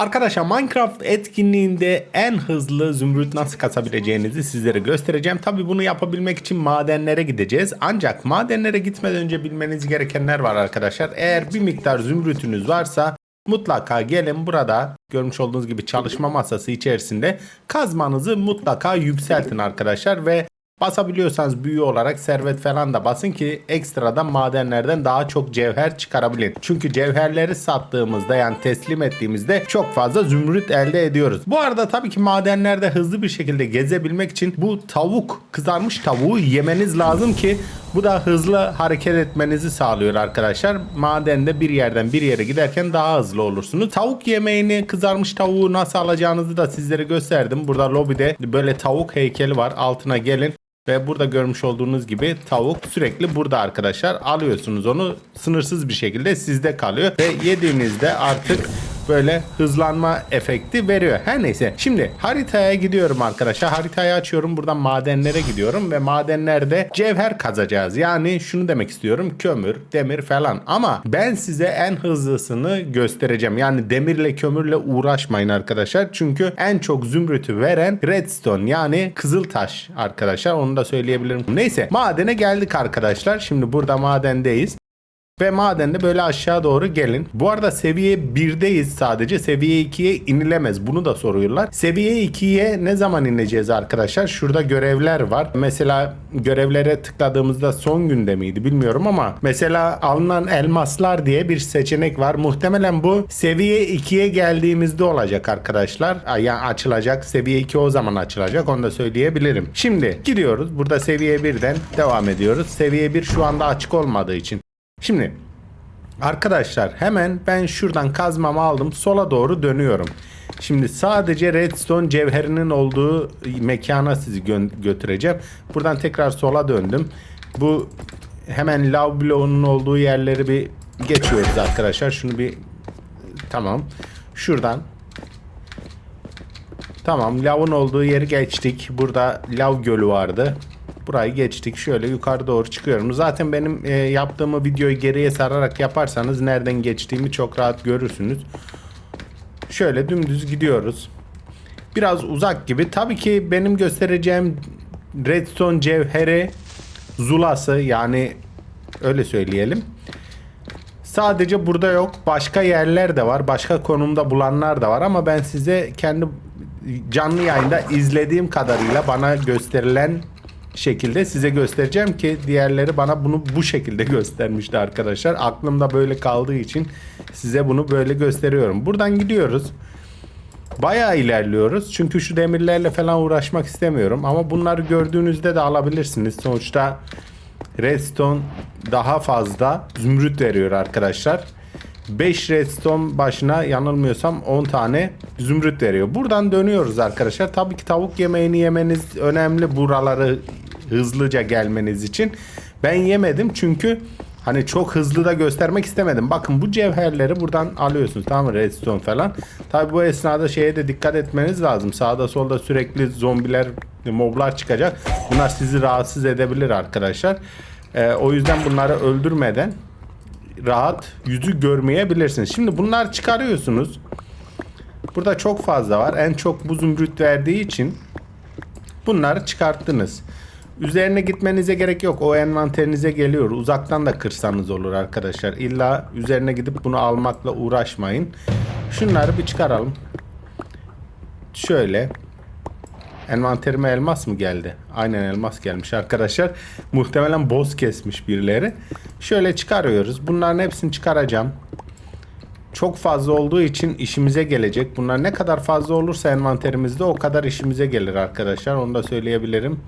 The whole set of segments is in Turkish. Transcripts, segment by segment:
Arkadaşlar Minecraft etkinliğinde en hızlı zümrüt nasıl kasabileceğinizi sizlere göstereceğim. Tabi bunu yapabilmek için madenlere gideceğiz. Ancak madenlere gitmeden önce bilmeniz gerekenler var arkadaşlar. Eğer bir miktar zümrütünüz varsa mutlaka gelin burada görmüş olduğunuz gibi çalışma masası içerisinde kazmanızı mutlaka yükseltin arkadaşlar ve Basabiliyorsanız büyü olarak servet falan da basın ki ekstradan madenlerden daha çok cevher çıkarabilin. Çünkü cevherleri sattığımızda yani teslim ettiğimizde çok fazla zümrüt elde ediyoruz. Bu arada tabii ki madenlerde hızlı bir şekilde gezebilmek için bu tavuk kızarmış tavuğu yemeniz lazım ki bu da hızlı hareket etmenizi sağlıyor arkadaşlar. Madende bir yerden bir yere giderken daha hızlı olursunuz. Tavuk yemeğini kızarmış tavuğu nasıl alacağınızı da sizlere gösterdim. Burada lobide böyle tavuk heykeli var. Altına gelin. Ve burada görmüş olduğunuz gibi tavuk sürekli burada arkadaşlar. Alıyorsunuz onu sınırsız bir şekilde sizde kalıyor. Ve yediğinizde artık böyle hızlanma efekti veriyor. Her neyse şimdi haritaya gidiyorum arkadaşlar. Haritayı açıyorum. Buradan madenlere gidiyorum ve madenlerde cevher kazacağız. Yani şunu demek istiyorum. Kömür, demir falan. Ama ben size en hızlısını göstereceğim. Yani demirle kömürle uğraşmayın arkadaşlar. Çünkü en çok zümrütü veren redstone yani kızıl taş arkadaşlar. Onu da söyleyebilirim. Neyse madene geldik arkadaşlar. Şimdi burada madendeyiz. Ve madende böyle aşağı doğru gelin. Bu arada seviye 1'deyiz sadece. Seviye 2'ye inilemez. Bunu da soruyorlar. Seviye 2'ye ne zaman ineceğiz arkadaşlar? Şurada görevler var. Mesela görevlere tıkladığımızda son günde miydi bilmiyorum ama mesela alınan elmaslar diye bir seçenek var. Muhtemelen bu seviye 2'ye geldiğimizde olacak arkadaşlar. Yani açılacak. Seviye 2 o zaman açılacak. Onu da söyleyebilirim. Şimdi gidiyoruz. Burada seviye 1'den devam ediyoruz. Seviye 1 şu anda açık olmadığı için. Şimdi arkadaşlar hemen ben şuradan kazmamı aldım sola doğru dönüyorum. Şimdi sadece redstone cevherinin olduğu mekana sizi gö- götüreceğim. Buradan tekrar sola döndüm. Bu hemen lav bloğunun olduğu yerleri bir geçiyoruz arkadaşlar. Şunu bir tamam. Şuradan Tamam lavın olduğu yeri geçtik. Burada lav gölü vardı. Burayı geçtik. Şöyle yukarı doğru çıkıyorum. Zaten benim e, yaptığımı videoyu geriye sararak yaparsanız nereden geçtiğimi çok rahat görürsünüz. Şöyle dümdüz gidiyoruz. Biraz uzak gibi. Tabii ki benim göstereceğim redstone cevheri zulası yani öyle söyleyelim. Sadece burada yok. Başka yerler de var. Başka konumda bulanlar da var ama ben size kendi canlı yayında izlediğim kadarıyla bana gösterilen şekilde size göstereceğim ki diğerleri bana bunu bu şekilde göstermişti arkadaşlar. Aklımda böyle kaldığı için size bunu böyle gösteriyorum. Buradan gidiyoruz. Bayağı ilerliyoruz. Çünkü şu demirlerle falan uğraşmak istemiyorum. Ama bunları gördüğünüzde de alabilirsiniz. Sonuçta redstone daha fazla zümrüt veriyor arkadaşlar. 5 redstone başına yanılmıyorsam 10 tane zümrüt veriyor. Buradan dönüyoruz arkadaşlar. Tabii ki tavuk yemeğini yemeniz önemli buraları hızlıca gelmeniz için. Ben yemedim çünkü hani çok hızlı da göstermek istemedim. Bakın bu cevherleri buradan alıyorsunuz tamam mı? Redstone falan. Tabii bu esnada şeye de dikkat etmeniz lazım. Sağda solda sürekli zombiler, moblar çıkacak. Bunlar sizi rahatsız edebilir arkadaşlar. Ee, o yüzden bunları öldürmeden rahat yüzü görmeyebilirsiniz. Şimdi bunlar çıkarıyorsunuz. Burada çok fazla var. En çok bu zümrüt verdiği için bunları çıkarttınız. Üzerine gitmenize gerek yok. O envanterinize geliyor. Uzaktan da kırsanız olur arkadaşlar. İlla üzerine gidip bunu almakla uğraşmayın. Şunları bir çıkaralım. Şöyle. Envanterime elmas mı geldi? Aynen elmas gelmiş arkadaşlar. Muhtemelen boz kesmiş birileri. Şöyle çıkarıyoruz. Bunların hepsini çıkaracağım. Çok fazla olduğu için işimize gelecek. Bunlar ne kadar fazla olursa envanterimizde o kadar işimize gelir arkadaşlar. Onu da söyleyebilirim.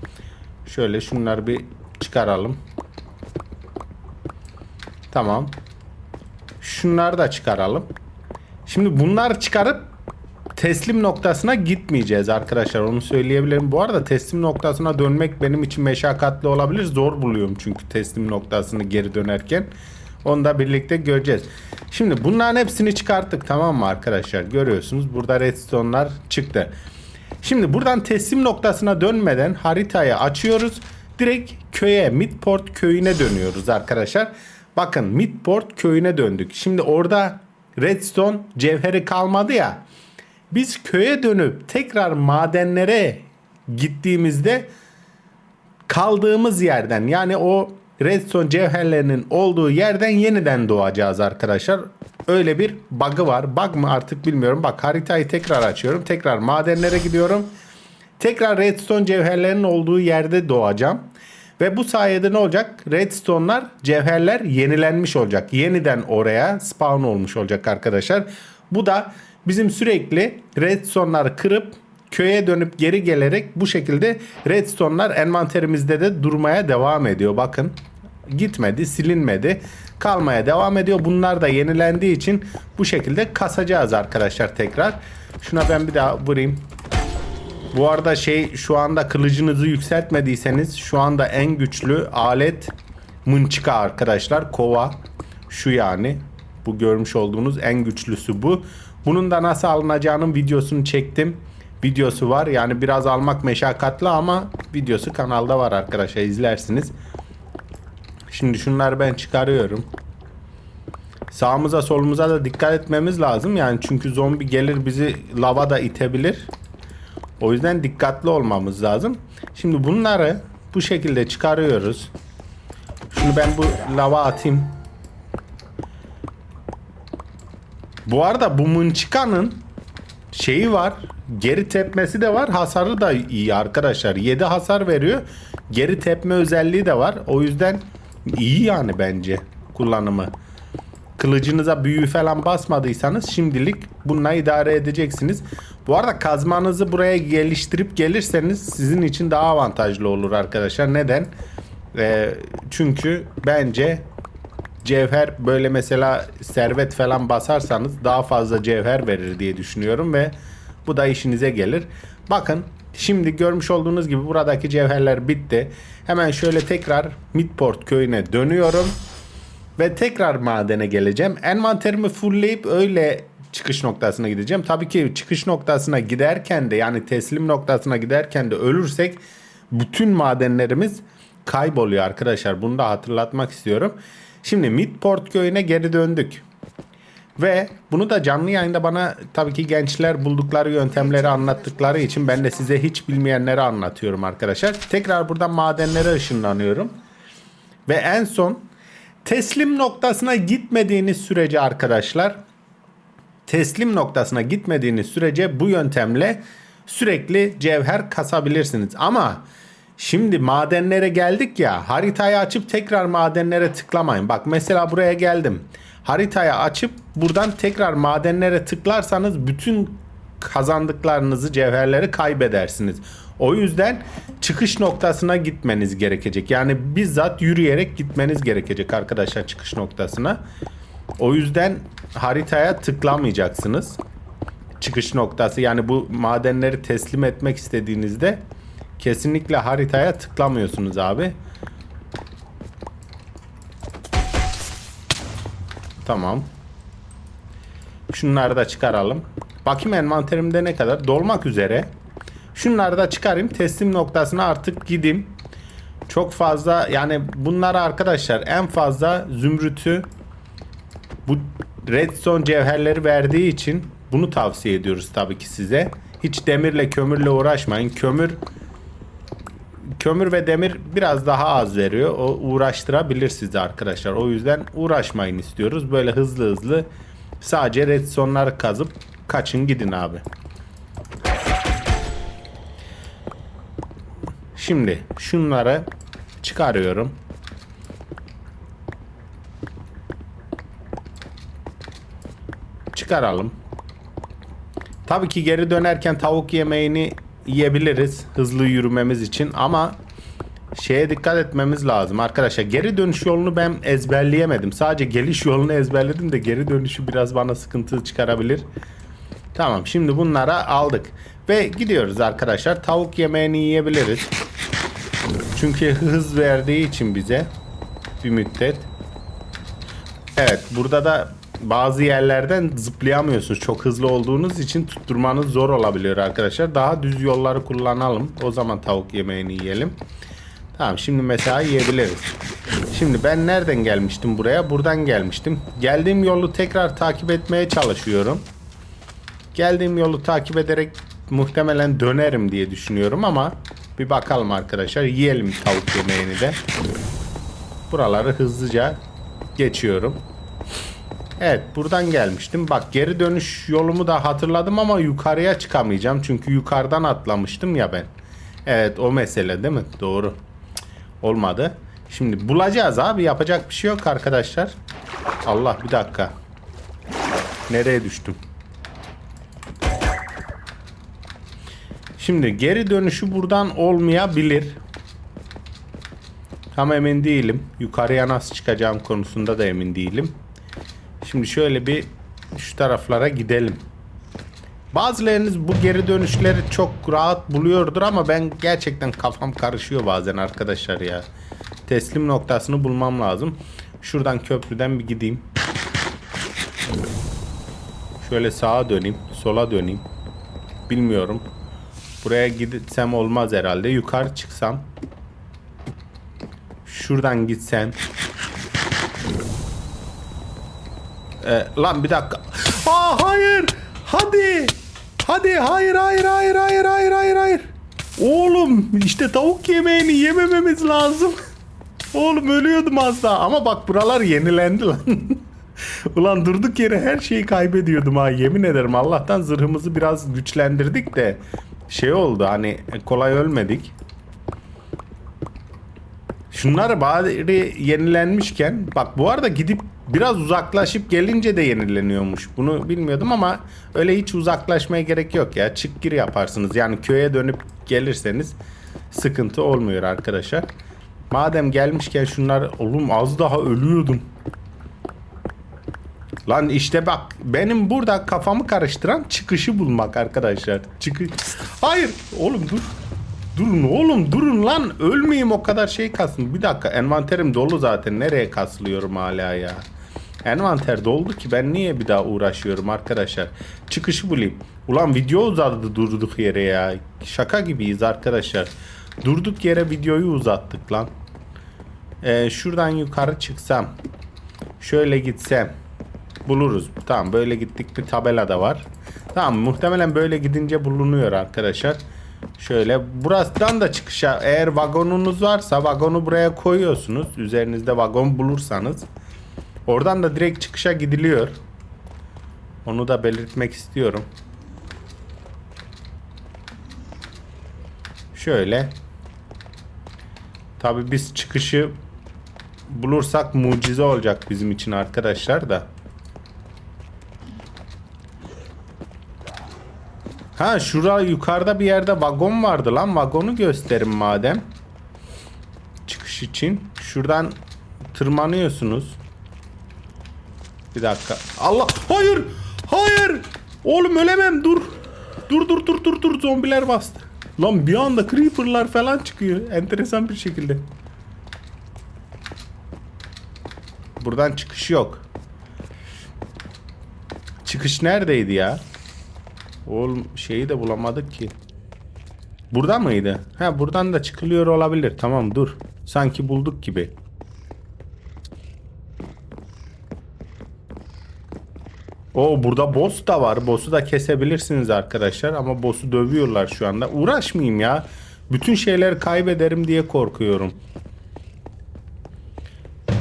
Şöyle şunları bir çıkaralım. Tamam. Şunları da çıkaralım. Şimdi bunlar çıkarıp teslim noktasına gitmeyeceğiz arkadaşlar. Onu söyleyebilirim. Bu arada teslim noktasına dönmek benim için meşakkatli olabilir. Zor buluyorum çünkü teslim noktasını geri dönerken. Onu da birlikte göreceğiz. Şimdi bunların hepsini çıkarttık tamam mı arkadaşlar? Görüyorsunuz burada redstone'lar çıktı. Şimdi buradan teslim noktasına dönmeden haritayı açıyoruz. Direkt köye, Midport köyüne dönüyoruz arkadaşlar. Bakın Midport köyüne döndük. Şimdi orada redstone cevheri kalmadı ya. Biz köye dönüp tekrar madenlere gittiğimizde kaldığımız yerden yani o redstone cevherlerinin olduğu yerden yeniden doğacağız arkadaşlar. Öyle bir bug'ı var. Bug mı artık bilmiyorum. Bak haritayı tekrar açıyorum. Tekrar madenlere gidiyorum. Tekrar redstone cevherlerinin olduğu yerde doğacağım. Ve bu sayede ne olacak? Redstone'lar, cevherler yenilenmiş olacak. Yeniden oraya spawn olmuş olacak arkadaşlar. Bu da bizim sürekli redstone'ları kırıp köye dönüp geri gelerek bu şekilde redstone'lar envanterimizde de durmaya devam ediyor. Bakın gitmedi, silinmedi. Kalmaya devam ediyor. Bunlar da yenilendiği için bu şekilde kasacağız arkadaşlar tekrar. Şuna ben bir daha vurayım. Bu arada şey şu anda kılıcınızı yükseltmediyseniz şu anda en güçlü alet mınçıka arkadaşlar. Kova. Şu yani. Bu görmüş olduğunuz en güçlüsü bu. Bunun da nasıl alınacağının videosunu çektim. Videosu var. Yani biraz almak meşakkatli ama videosu kanalda var arkadaşlar. izlersiniz. Şimdi şunları ben çıkarıyorum. Sağımıza solumuza da dikkat etmemiz lazım. Yani çünkü zombi gelir bizi lava da itebilir. O yüzden dikkatli olmamız lazım. Şimdi bunları bu şekilde çıkarıyoruz. Şunu ben bu lava atayım. Bu arada bu mınçıkanın şeyi var. Geri tepmesi de var. Hasarı da iyi arkadaşlar. 7 hasar veriyor. Geri tepme özelliği de var. O yüzden iyi yani bence kullanımı. Kılıcınıza büyü falan basmadıysanız şimdilik bununla idare edeceksiniz. Bu arada kazmanızı buraya geliştirip gelirseniz sizin için daha avantajlı olur arkadaşlar. Neden? Ee, çünkü bence cevher böyle mesela servet falan basarsanız daha fazla cevher verir diye düşünüyorum ve bu da işinize gelir. Bakın şimdi görmüş olduğunuz gibi buradaki cevherler bitti. Hemen şöyle tekrar Midport köyüne dönüyorum. Ve tekrar madene geleceğim. Envanterimi fullleyip öyle çıkış noktasına gideceğim. Tabii ki çıkış noktasına giderken de yani teslim noktasına giderken de ölürsek bütün madenlerimiz kayboluyor arkadaşlar. Bunu da hatırlatmak istiyorum. Şimdi Midport köyüne geri döndük. Ve bunu da canlı yayında bana tabii ki gençler buldukları yöntemleri anlattıkları için ben de size hiç bilmeyenleri anlatıyorum arkadaşlar. Tekrar buradan madenlere ışınlanıyorum. Ve en son teslim noktasına gitmediğiniz sürece arkadaşlar teslim noktasına gitmediğiniz sürece bu yöntemle sürekli cevher kasabilirsiniz. Ama şimdi madenlere geldik ya haritayı açıp tekrar madenlere tıklamayın. Bak mesela buraya geldim. Haritayı açıp buradan tekrar madenlere tıklarsanız bütün kazandıklarınızı cevherleri kaybedersiniz. O yüzden çıkış noktasına gitmeniz gerekecek. Yani bizzat yürüyerek gitmeniz gerekecek arkadaşlar çıkış noktasına. O yüzden haritaya tıklamayacaksınız. Çıkış noktası yani bu madenleri teslim etmek istediğinizde kesinlikle haritaya tıklamıyorsunuz abi. Tamam. Şunları da çıkaralım. Bakayım envanterimde ne kadar. Dolmak üzere. Şunları da çıkarayım. Teslim noktasına artık gideyim. Çok fazla yani bunları arkadaşlar en fazla zümrütü bu redstone cevherleri verdiği için bunu tavsiye ediyoruz tabii ki size. Hiç demirle kömürle uğraşmayın. Kömür kömür ve demir biraz daha az veriyor. O uğraştırabilir sizi arkadaşlar. O yüzden uğraşmayın istiyoruz. Böyle hızlı hızlı sadece redstone'ları kazıp kaçın gidin abi. Şimdi şunları çıkarıyorum. Çıkaralım. Tabii ki geri dönerken tavuk yemeğini yiyebiliriz hızlı yürümemiz için ama şeye dikkat etmemiz lazım arkadaşlar. Geri dönüş yolunu ben ezberleyemedim. Sadece geliş yolunu ezberledim de geri dönüşü biraz bana sıkıntı çıkarabilir. Tamam şimdi bunlara aldık. Ve gidiyoruz arkadaşlar. Tavuk yemeğini yiyebiliriz. Çünkü hız verdiği için bize bir müddet. Evet burada da bazı yerlerden zıplayamıyorsunuz. Çok hızlı olduğunuz için tutturmanız zor olabiliyor arkadaşlar. Daha düz yolları kullanalım. O zaman tavuk yemeğini yiyelim. Tamam şimdi mesela yiyebiliriz. Şimdi ben nereden gelmiştim buraya? Buradan gelmiştim. Geldiğim yolu tekrar takip etmeye çalışıyorum. Geldiğim yolu takip ederek muhtemelen dönerim diye düşünüyorum ama bir bakalım arkadaşlar. Yiyelim tavuk yemeğini de. Buraları hızlıca geçiyorum. Evet buradan gelmiştim. Bak geri dönüş yolumu da hatırladım ama yukarıya çıkamayacağım. Çünkü yukarıdan atlamıştım ya ben. Evet o mesele değil mi? Doğru. Olmadı. Şimdi bulacağız abi. Yapacak bir şey yok arkadaşlar. Allah bir dakika. Nereye düştüm? Şimdi geri dönüşü buradan olmayabilir. Tam emin değilim. Yukarıya nasıl çıkacağım konusunda da emin değilim. Şimdi şöyle bir şu taraflara gidelim. Bazılarınız bu geri dönüşleri çok rahat buluyordur ama ben gerçekten kafam karışıyor bazen arkadaşlar ya. Teslim noktasını bulmam lazım. Şuradan köprüden bir gideyim. Şöyle sağa döneyim, sola döneyim. Bilmiyorum. Buraya gitsem olmaz herhalde. Yukarı çıksam. Şuradan gitsem. Ee, lan bir dakika. Aa hayır. Hadi. Hadi hayır hayır hayır hayır hayır hayır hayır. Oğlum işte tavuk yemeğini yemememiz lazım. Oğlum ölüyordum az daha. Ama bak buralar yenilendi lan. Ulan durduk yere her şeyi kaybediyordum ha yemin ederim. Allah'tan zırhımızı biraz güçlendirdik de şey oldu hani kolay ölmedik. Şunlar bari yenilenmişken bak bu arada gidip biraz uzaklaşıp gelince de yenileniyormuş. Bunu bilmiyordum ama öyle hiç uzaklaşmaya gerek yok ya. Çık gir yaparsınız. Yani köye dönüp gelirseniz sıkıntı olmuyor arkadaşlar. Madem gelmişken şunlar oğlum az daha ölüyordum. Lan işte bak benim burada kafamı karıştıran çıkışı bulmak arkadaşlar. Çıkı Hayır oğlum dur. Durun oğlum durun lan. Ölmeyeyim o kadar şey kasın. Bir dakika envanterim dolu zaten. Nereye kaslıyorum hala ya? Envanter doldu ki ben niye bir daha uğraşıyorum arkadaşlar. Çıkışı bulayım. Ulan video uzadı durduk yere ya. Şaka gibiyiz arkadaşlar. Durduk yere videoyu uzattık lan. Ee, şuradan yukarı çıksam. Şöyle gitsem. Buluruz. Tamam böyle gittik bir tabela da var. Tamam muhtemelen böyle gidince bulunuyor arkadaşlar. Şöyle burasından da çıkışa eğer vagonunuz varsa vagonu buraya koyuyorsunuz. Üzerinizde vagon bulursanız. Oradan da direkt çıkışa gidiliyor. Onu da belirtmek istiyorum. Şöyle. Tabi biz çıkışı bulursak mucize olacak bizim için arkadaşlar da. Ha şura yukarıda bir yerde vagon vardı lan. Vagonu gösterin madem. Çıkış için. Şuradan tırmanıyorsunuz. Bir dakika. Allah hayır. Hayır. Oğlum ölemem dur. Dur dur dur dur dur zombiler bastı. Lan bir anda creeperlar falan çıkıyor. Enteresan bir şekilde. Buradan çıkış yok. Çıkış neredeydi ya? Oğlum şeyi de bulamadık ki. Burada mıydı? Ha buradan da çıkılıyor olabilir. Tamam dur. Sanki bulduk gibi. O burada boss da var. Boss'u da kesebilirsiniz arkadaşlar ama boss'u dövüyorlar şu anda. Uğraşmayayım ya. Bütün şeyleri kaybederim diye korkuyorum.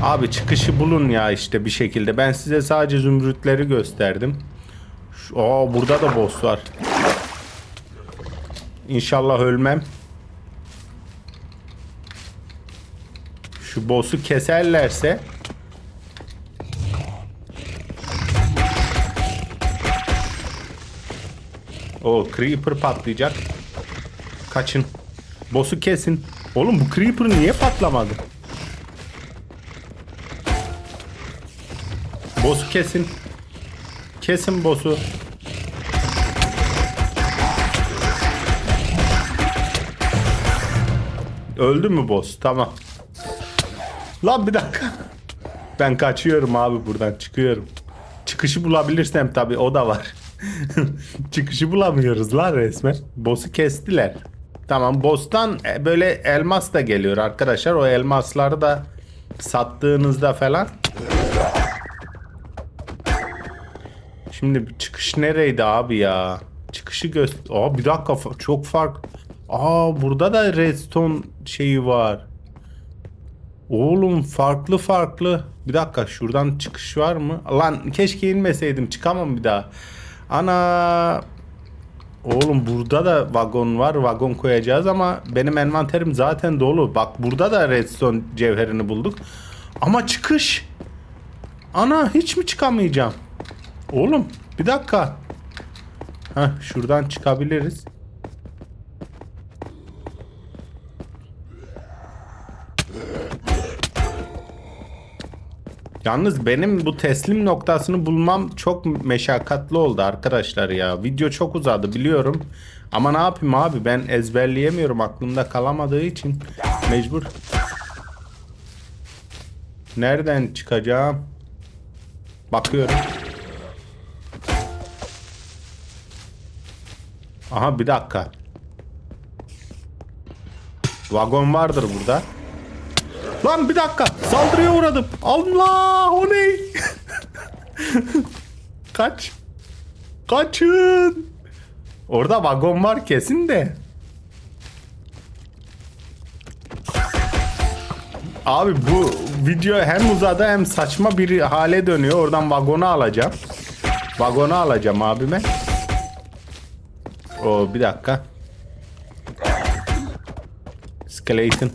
Abi çıkışı bulun ya işte bir şekilde. Ben size sadece zümrütleri gösterdim. Şu- Aa burada da boss var. İnşallah ölmem. Şu boss'u keserlerse O creeper patlayacak. Kaçın. Boss'u kesin. Oğlum bu creeper niye patlamadı? Boss'u kesin. Kesin boss'u. Öldü mü boss? Tamam. Lan bir dakika. Ben kaçıyorum abi buradan çıkıyorum. Çıkışı bulabilirsem tabii o da var. Çıkışı bulamıyoruz lan resmen. Boss'u kestiler. Tamam boss'tan e, böyle elmas da geliyor arkadaşlar. O elmasları da sattığınızda falan Şimdi çıkış nereydi abi ya? Çıkışı göster... Aa bir dakika çok fark... Aa burada da redstone şeyi var. Oğlum farklı farklı. Bir dakika şuradan çıkış var mı? Lan keşke inmeseydim çıkamam bir daha. Ana... Oğlum burada da vagon var. Vagon koyacağız ama benim envanterim zaten dolu. Bak burada da redstone cevherini bulduk. Ama çıkış. Ana hiç mi çıkamayacağım? Oğlum bir dakika. Heh, şuradan çıkabiliriz. Yalnız benim bu teslim noktasını bulmam çok meşakkatli oldu arkadaşlar ya. Video çok uzadı biliyorum. Ama ne yapayım abi ben ezberleyemiyorum aklımda kalamadığı için mecbur. Nereden çıkacağım? Bakıyorum. Aha bir dakika. Vagon vardır burada. Lan bir dakika. Saldırıya uğradım. Allah o ne? Kaç. Kaçın. Orada vagon var kesin de. Abi bu video hem uzadı hem saçma bir hale dönüyor. Oradan vagonu alacağım. Vagonu alacağım abime. O bir dakika. Skeleton.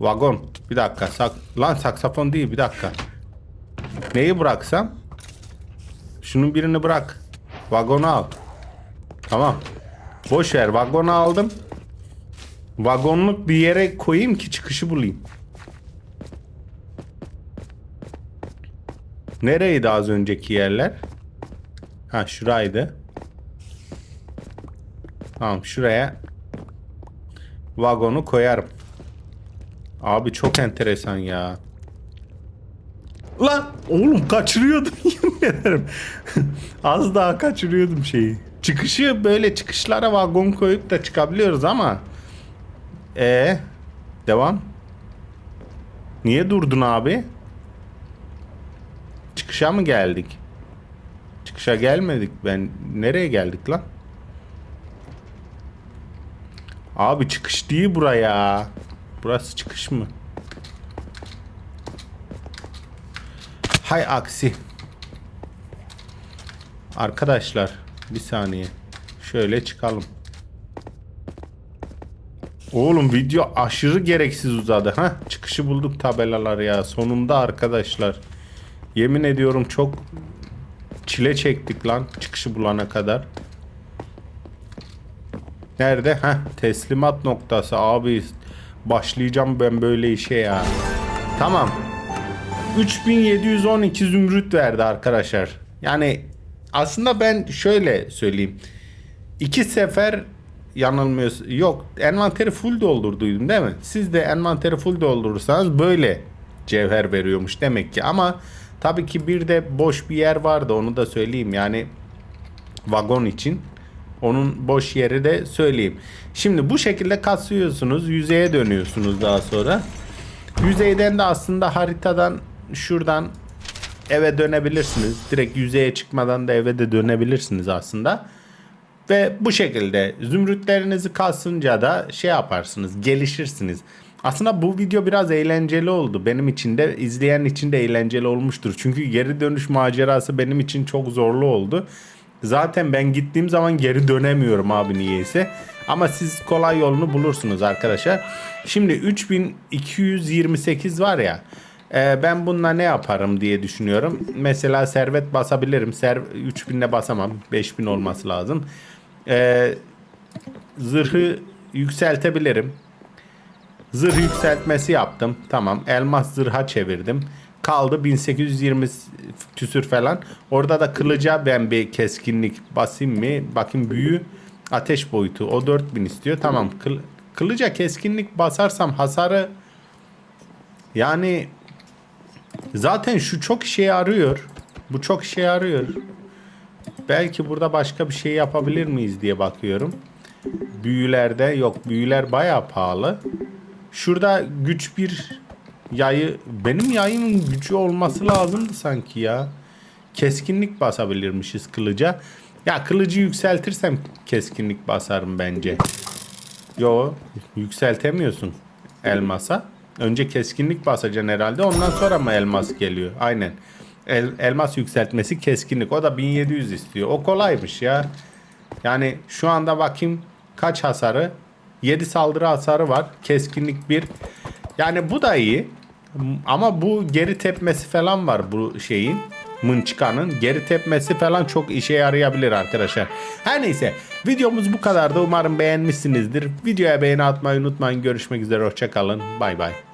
Vagon. Bir dakika. Sak Lan saksafon değil bir dakika. Neyi bıraksam? Şunun birini bırak. Vagonu al. Tamam. Boş ver. Vagonu aldım. Vagonluk bir yere koyayım ki çıkışı bulayım. Nereydi az önceki yerler? Ha şuraydı. Tamam şuraya vagonu koyarım. Abi çok enteresan ya. Lan oğlum kaçırıyordum yemin ederim. Az daha kaçırıyordum şeyi. Çıkışı böyle çıkışlara vagon koyup da çıkabiliyoruz ama. E devam. Niye durdun abi? Çıkışa mı geldik? Çıkışa gelmedik. Ben nereye geldik lan? Abi çıkış değil buraya. Burası çıkış mı? Hay aksi. Arkadaşlar bir saniye. Şöyle çıkalım. Oğlum video aşırı gereksiz uzadı. ha? Çıkışı bulduk tabelalar ya. Sonunda arkadaşlar. Yemin ediyorum çok çile çektik lan çıkışı bulana kadar. Nerede? Heh, teslimat noktası abi. Başlayacağım ben böyle işe ya. Tamam. 3712 zümrüt verdi arkadaşlar. Yani aslında ben şöyle söyleyeyim. İki sefer yanılmıyorsun. Yok envanteri full doldurduydum değil mi? Siz de envanteri full doldurursanız böyle cevher veriyormuş demek ki. Ama tabii ki bir de boş bir yer vardı onu da söyleyeyim. Yani vagon için. Onun boş yeri de söyleyeyim. Şimdi bu şekilde kasıyorsunuz. Yüzeye dönüyorsunuz daha sonra. Yüzeyden de aslında haritadan şuradan eve dönebilirsiniz. Direkt yüzeye çıkmadan da eve de dönebilirsiniz aslında. Ve bu şekilde zümrütlerinizi kasınca da şey yaparsınız, gelişirsiniz. Aslında bu video biraz eğlenceli oldu. Benim için de izleyen için de eğlenceli olmuştur. Çünkü geri dönüş macerası benim için çok zorlu oldu. Zaten ben gittiğim zaman geri dönemiyorum abi niyeyse. Ama siz kolay yolunu bulursunuz arkadaşlar. Şimdi 3228 var ya. e, ben bununla ne yaparım diye düşünüyorum. Mesela servet basabilirim. Ser 3000'le basamam. 5000 olması lazım. E, zırhı yükseltebilirim. Zırh yükseltmesi yaptım. Tamam. Elmas zırha çevirdim. Kaldı 1820 küsür falan. Orada da kılıca ben bir keskinlik basayım mı? Bakayım büyü ateş boyutu. O 4000 istiyor. Tamam. Kıl, kılıca keskinlik basarsam hasarı yani zaten şu çok işe yarıyor. Bu çok işe yarıyor. Belki burada başka bir şey yapabilir miyiz diye bakıyorum. Büyülerde yok. Büyüler bayağı pahalı. Şurada güç bir yayı benim yayımın gücü olması lazımdı sanki ya. Keskinlik basabilirmişiz kılıca. Ya kılıcı yükseltirsem keskinlik basarım bence. Yo yükseltemiyorsun elmasa. Önce keskinlik basacaksın herhalde. Ondan sonra mı elmas geliyor? Aynen. El, elmas yükseltmesi keskinlik. O da 1700 istiyor. O kolaymış ya. Yani şu anda bakayım kaç hasarı? 7 saldırı hasarı var. Keskinlik 1. Yani bu da iyi. Ama bu geri tepmesi falan var bu şeyin. Mınçıkanın geri tepmesi falan çok işe yarayabilir arkadaşlar. Her neyse videomuz bu kadardı. Umarım beğenmişsinizdir. Videoya beğeni atmayı unutmayın. Görüşmek üzere. Hoşçakalın. Bay bay.